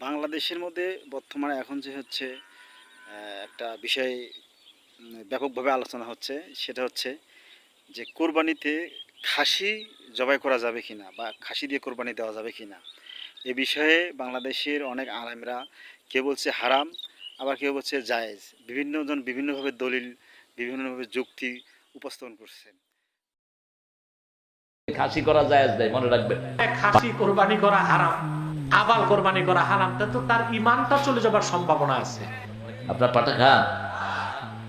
বাংলাদেশের মধ্যে বর্তমানে এখন যে হচ্ছে একটা বিষয় ব্যাপকভাবে আলোচনা হচ্ছে সেটা হচ্ছে যে কোরবানিতে খাসি জবাই করা যাবে কিনা বা খাসি দিয়ে কোরবানি দেওয়া যাবে কিনা। এ বিষয়ে বাংলাদেশের অনেক আলেমরা কেউ বলছে হারাম আবার কেউ বলছে জায়েজ। বিভিন্নজন বিভিন্নভাবে দলিল বিভিন্নভাবে যুক্তি উপস্থাপন করছে খাসি করা যায় দেয় মনে রাখবেন। খাসি কোরবানি করা হারাম। আবাল কোরবানি করা হারাম তা তার ইমানটা চলে যাবার সম্ভাবনা আছে। আপনার পাটা খান?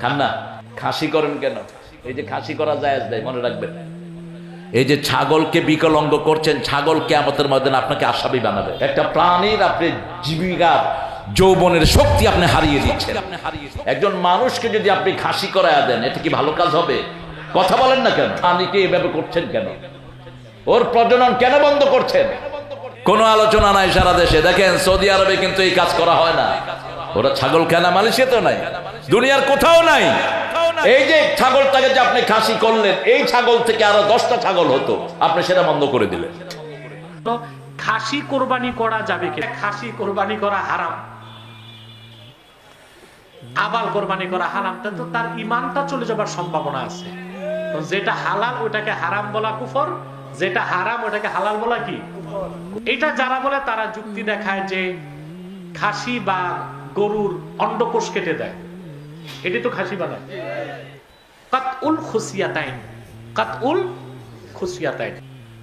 খান না? খাসি করেন কেন? এই যে খাসি করা যায় দেয় মনে রাখবেন। এই যে ছাগলকে বিকলঙ্গ করছেন ছাগলকে আমাদের মধ্যে আপনাকে আসামি বানাবে। একটা প্রাণীর আপনি জীবিকার যৌবনের শক্তি আপনি হারিয়ে দিচ্ছেন। একজন মানুষকে যদি আপনি খাসি করায় দেন এটা কি ভালো কাজ হবে? কথা বলেন না কেন? প্রাণীকে এভাবে করছেন কেন? ওর প্রজনন কেন বন্ধ করছেন? কোনো আলোচনা নাই সারা দেশে। দেখেন, সৌদি আরবে কিন্তু এই কাজ করা হয় না। ওরা ছাগল কেনা মালয়েশিয়াতেও নাই। দুনিয়ার কোথাও নাই। এই যে ছাগলটাকে যে আপনি খাসি করলেন, এই ছাগল থেকে আরও দশটা ছাগল হতো। আপনি সেটা বন্ধ করে দিলেন। খাসি কোরবানি করা যাবে কি? খাসি কোরবানি করা হারাম। আবাল কোরবানি করা হারাম। তার ইমানটা চলে যাবার সম্ভাবনা আছে। যেটা হালাল, ওটাকে হারাম বলা কুফর। যেটা হারাম, ওটাকে হালাল বলা কি? এটা যারা বলে তারা যুক্তি দেখায় যে খাসি বা গরুর অন্ডকোষ কেটে দেয়। এটি তো খাসি বানায় কাতউল খুসিয়াতাইন। কাতউল খুসিয়াতাইন।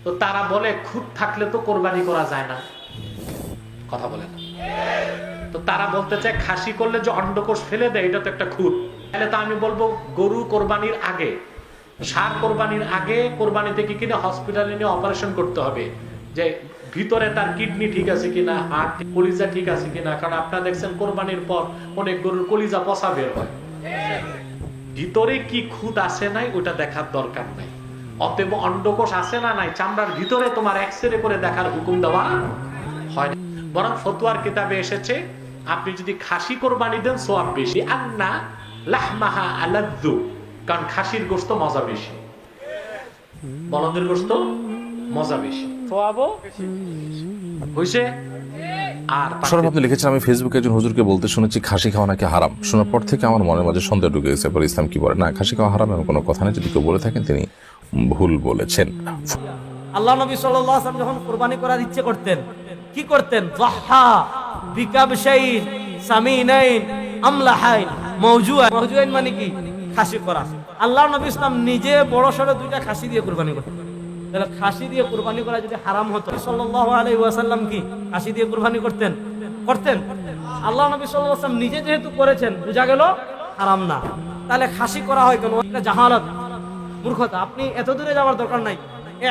তো তারা বলে খুদ থাকলে তো কোরবানি করা যায় না। কথা বলে না। তো তারা বলতে চায় খাসি করলে যে অন্ডকোষ ফেলে দেয়, এটা তো একটা খুদ তাহলে তো আমি বলব গরু কোরবানির আগে, সার কোরবানির আগে কোরবানিতে কি কিনা হসপিটালে নিয়ে অপারেশন করতে হবে? যে ভিতরে তার কিডনি ঠিক আছে কিনা হার্ট কলিজা ঠিক আছে কিনা, কারণ আপনারা দেখছেন কোরবানির পর অনেক গরুর কলিজা পচা বের হয়। ভিতরে কি খুদ আছে নাই, ওটা দেখার দরকার নাই। অতএব অন্ডকোষ আছে না নাই, চামড়ার ভিতরে তোমার এক্সরে করে দেখার হুকুম দেওয়া হয় না। বরং ফতুয়ার কিতাবে এসেছে, আপনি যদি খাসি কোরবানি দেন সোয়াব বেশি। আন্না লাহমাহা আলাদ্দু, কারণ খাসির গোস্ত মজা বেশি। বলদের গোস্ত মজা বেশি। সোয়াবও হইছে? আর সরব আপনি লিখেছেন আমি ফেসবুকে একজন হুজুরকে বলতে শুনেছি খাসি খাওয়া নাকি হারাম। শোনার পর থেকে আমার মনের মাঝে সন্দেহ ঢুকে গেছে পরে ইসলাম কি বলে? না খাসি খাওয়া হারাম এমন কোনো কথা নেই যদি কেউ বলে থাকেন তিনি ভুল বলেছেন। আল্লাহ নবী সাল্লাল্লাহু আলাইহি যখন কুরবানি করার ইচ্ছে করতেন কি করতেন? যাহা বিকাবশাইন সামিনাইন আমলাহাইন মাওজুআইন মাওজুআইন মানে কি? খাসি করা। আল্লাহ নবী ইসলাম নিজে বড় সড়ো দুইটা খাসি দিয়ে কুরবানি করতেন। তাহলে খাসি দিয়ে কুরবানি করা যদি হারাম হতো সাল্লাল্লাহু আলাইহি ওয়াসাল্লাম কি খাসি দিয়ে কুরবানি করতেন? করতেন? আল্লাহ নবী ওয়াসাল্লাম নিজে যেহেতু করেছেন, বোঝা গেল হারাম না। তাহলে খাসি করা হয় কেন? এটা জাহালত, মূর্খতা। আপনি এত দূরে যাওয়ার দরকার নাই।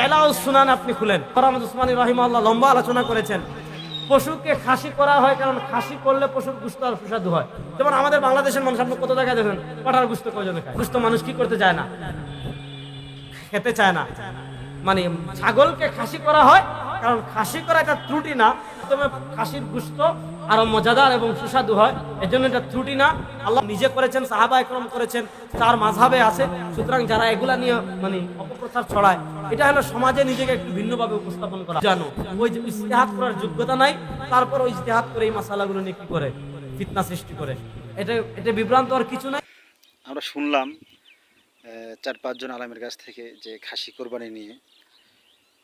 এলাউ সুনান আপনি খুলেন। ফরামদ রহিম আল্লাহ লম্বা আলোচনা করেছেন। পশুকে খাসি করা হয় কারণ খাসি করলে পশুর গুস্ত আর সুস্বাদু হয়। যেমন আমাদের বাংলাদেশের মানুষ, আপনি কত জায়গায় দেখেন, পাঠার গুস্ত কয়জনে খায়? গুস্ত মানুষ কি করতে চায় না? খেতে চায় না। মানে ছাগলকে খাসি করা হয়, কারণ খাসি করা এটা ত্রুটি না। তবে খাসির গুস্ত আরও মজাদার এবং সুস্বাদু হয় এর জন্য এটা ত্রুটি না। আল্লাহ নিজে করেছেন, সাহাবা একরম করেছেন, তার মাঝাবে আছে। সুতরাং যারা এগুলা নিয়ে মানে অপপ্রচার ছড়ায়, এটা হলো সমাজে নিজেকে একটু ভিন্নভাবে উপস্থাপন করা। জানো, ওই যে ইস্তেহাত করার যোগ্যতা নাই, তারপর ওই ইস্তেহাত করে এই মশালাগুলো নিয়ে কি করে? ফিতনা সৃষ্টি করে। এটা এটা বিভ্রান্ত আর কিছু নাই। আমরা শুনলাম চার পাঁচজন আলামের কাছ থেকে যে খাসি কোরবানি নিয়ে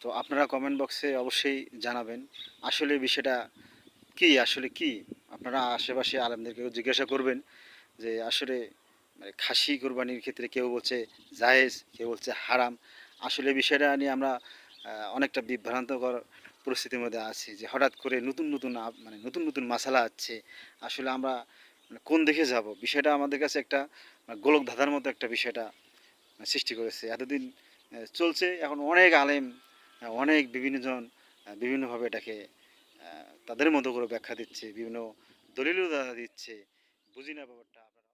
তো আপনারা কমেন্ট বক্সে অবশ্যই জানাবেন, আসলে বিষয়টা কি, আসলে কি? আপনারা আশেপাশে আলেমদেরকেও জিজ্ঞাসা করবেন যে আসলে মানে খাসি কোরবানির ক্ষেত্রে কেউ বলছে জায়েজ, কেউ বলছে হারাম। আসলে বিষয়টা নিয়ে আমরা অনেকটা বিভ্রান্তকর পরিস্থিতির মধ্যে আছি যে হঠাৎ করে নতুন নতুন মানে নতুন নতুন মশালা আছে আসলে আমরা মানে কোন দিকে যাব? বিষয়টা আমাদের কাছে একটা মানে গোলক ধাঁধার মতো একটা বিষয়টা মানে সৃষ্টি করেছে। এতদিন চলছে, এখন অনেক আলেম অনেক বিভিন্নজন বিভিন্নভাবে এটাকে তাদের মতো করে ব্যাখ্যা দিচ্ছে, বিভিন্ন দলিলও তারা দিচ্ছে বুঝি না ব্যাপারটা।